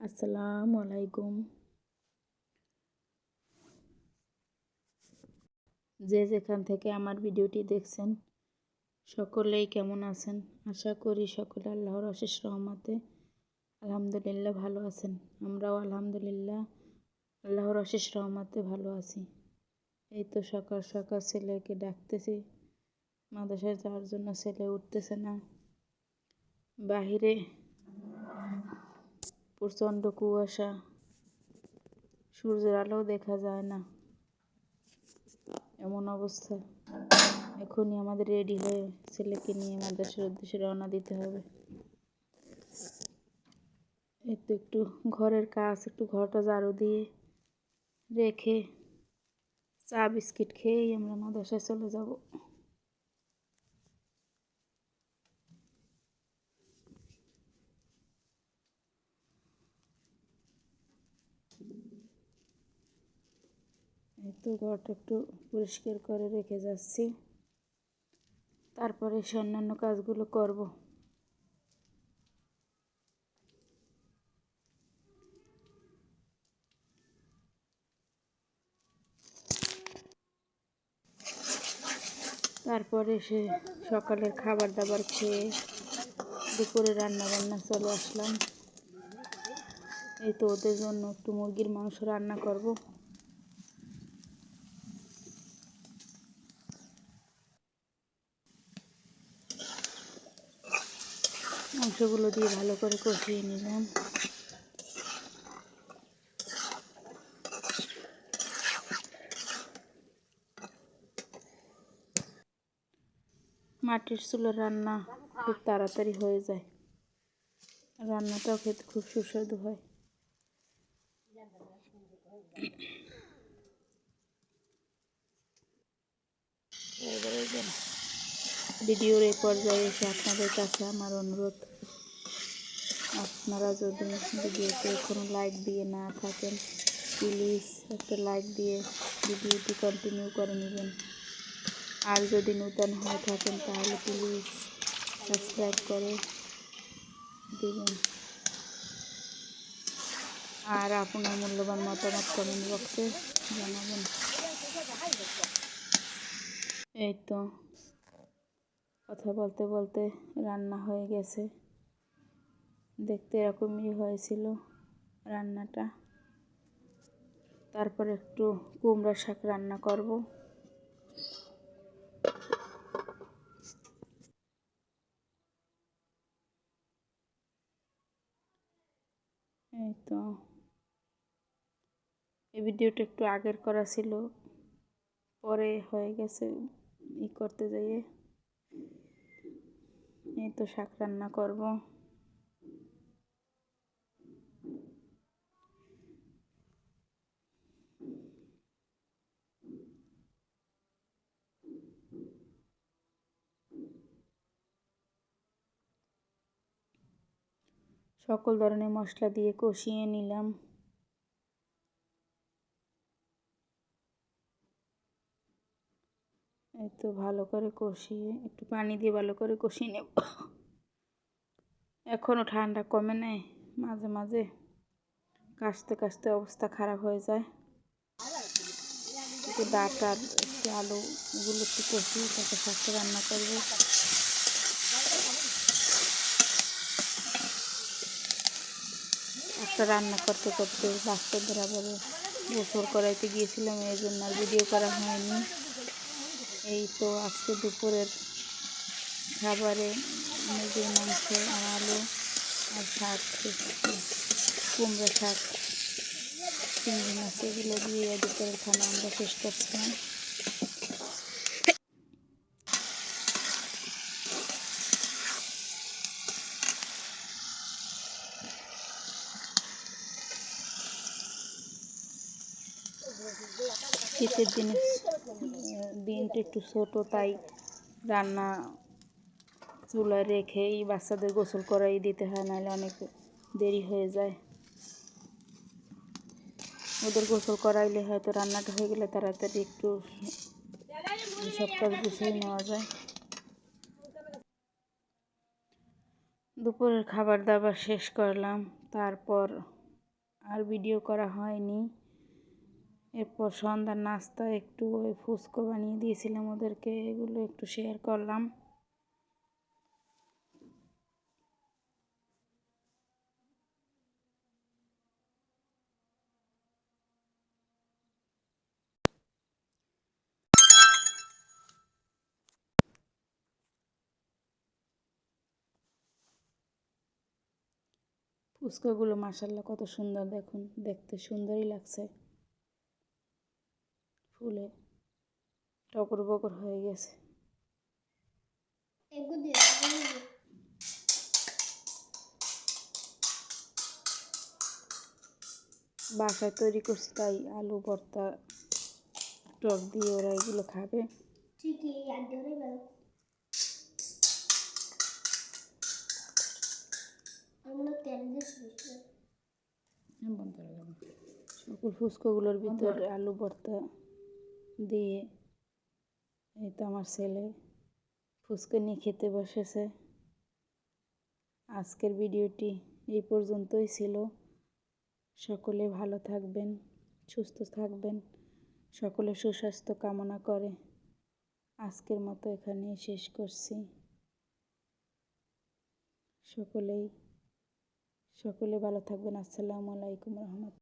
আসসালামু আলাইকুম। যে যেখান থেকে আমার ভিডিওটি দেখছেন, সকলেই কেমন আছেন? আশা করি সকলে আল্লাহর অশেষ রহমতে, আলহামদুলিল্লাহ ভালো আছেন। আমরাও আলহামদুলিল্লাহ আল্লাহর অশেষ রহমতে ভালো আছি। এই তো সকাল সকাল ছেলেকে ডাকতেছি। মাদ্রাসায় যাওয়ার জন্য ছেলে উঠতেছে না। বাহিরে প্রচণ্ড কুয়াশা। সূর্যের আলোও দেখা যায় না। এমন অবস্থা। এখনই আমাদের রেডি হয়ে ছেলেকে নিয়ে মাদ্রাসার উদ্দেশ্যে রওনা দিতে হবে। তো একটু ঘরের কাজ, একটু ঘরটা ঝাড়ু দিয়ে রেখে চা বিস্কিট খেয়েই আমরা মাদ্রাসায় চলে যাব। এই তো ঘরটা একটু পরিষ্কার করে রেখে যাচ্ছি। তারপরে সে অন্যান্য কাজগুলো করব। তারপরে সে সকালের খাবার দাবার খেয়ে দুপুরে রান্না বান্না চলে আসলাম। এই তো ওদের জন্য একটু মুরগির মাংস রান্না করব। মাংসগুলো দিয়ে ভালো করে কষিয়ে নিলাম। মাটির চুলোর রান্না খুব তাড়াতাড়ি হয়ে যায়। রান্নাটাও খেতে খুব সুস্বাদু হয়। ভিডিওর এই পর্যায়ে এসে আপনাদের কাছে আমার অনুরোধ। আপনারা যদি ভিডিওতে কোনো লাইক দিয়ে না থাকেন প্লিজ একটা লাইক দিয়ে ভিডিওটি কন্টিনিউ করে নেবেন। আর যদি নূতন হয়ে থাকেন, তাহলে প্লিজ সাবস্ক্রাইব করে দেবেন। আর আপনার মূল্যবান মতামত কমেন্ট বক্সে জানাবেন। এই তো, কথা বলতে বলতে রান্না হয়ে গেছে। দেখতে এরকমই হয়েছিল রান্নাটা। তারপর একটু কুমড়া শাক রান্না করব। এই তো। এই ভিডিওটা একটু আগের করা ছিল। পরে হয়ে গেছে ই করতে যাইয়ে এই তো শাক রান্না করব। সকল ধরনের মশলা দিয়ে কষিয়ে নিলাম। তো ভালো করে কষিয়ে, একটু পানি দিয়ে ভালো করে কষিয়ে নেব। এখনও ঠান্ডা কমে নেয় মাঝে মাঝে কাশতে কাশতে অবস্থা খারাপ হয়ে যায়। একটু ডাটার একটু আলু এগুলো একটু কষিয়ে তাকে শাকটা রান্না করব। রান্না করতে করতে বাচ্চাদের আবার গোসল করাইতে গিয়েছিলাম, এই জন্য আর ভিডিও করা হয়নি। এই তো আজকে দুপুরের খাবারে মুরগির মাংস, আলু আর শাক, কুমড়ো শাক, চিংড়ি মাছ, এগুলো দিয়ে দুপুরের খানা আমরা শেষ করছিলাম। শীতের দিনে দিনটা একটু ছোটো, তাই রান্না চুলায় রেখেই বাচ্চাদের গোসল করাই দিতে হয়, নাহলে অনেক দেরি হয়ে যায়। ওদের গোসল করাইলে হয়তো রান্নাটা হয়ে গেলে তাড়াতাড়ি একটু সব কাজ গুছিয়ে নেওয়া যায়। দুপুরের খাবার দাবার শেষ করলাম, তারপর আর ভিডিও করা হয়নি। এরপর সন্ধ্যার নাস্তা, একটু ওই ফুচকো বানিয়ে দিয়েছিলাম ওদেরকে, এগুলো একটু শেয়ার করলাম। ফুচকাগুলো মাসাল্লাহ কত সুন্দর দেখুন, দেখতে সুন্দরই লাগছে। ফুলে টকর বকর হয়ে গেছে। বাসায় তৈরি করছি তাই আলু ভর্তা টক দিয়ে ওরা এগুলো খাবে। ঠিকই আর ধরে গেল আমরা তেল দিয়েছি বন্ধ করে সকল ফুচকাগুলোর ভিতর আলু ভর্তা দিয়ে এই তো আমার ছেলে ফুচকা নিয়ে খেতে বসেছে। আজকের ভিডিওটি এই পর্যন্তই ছিল। সকলে ভালো থাকবেন, সুস্থ থাকবেন, সকলে সুস্বাস্থ্য কামনা করে। আজকের মতো এখানেই শেষ করছি। সকলেই, সকলে ভালো থাকবেন। আসসালামু আলাইকুম রহমত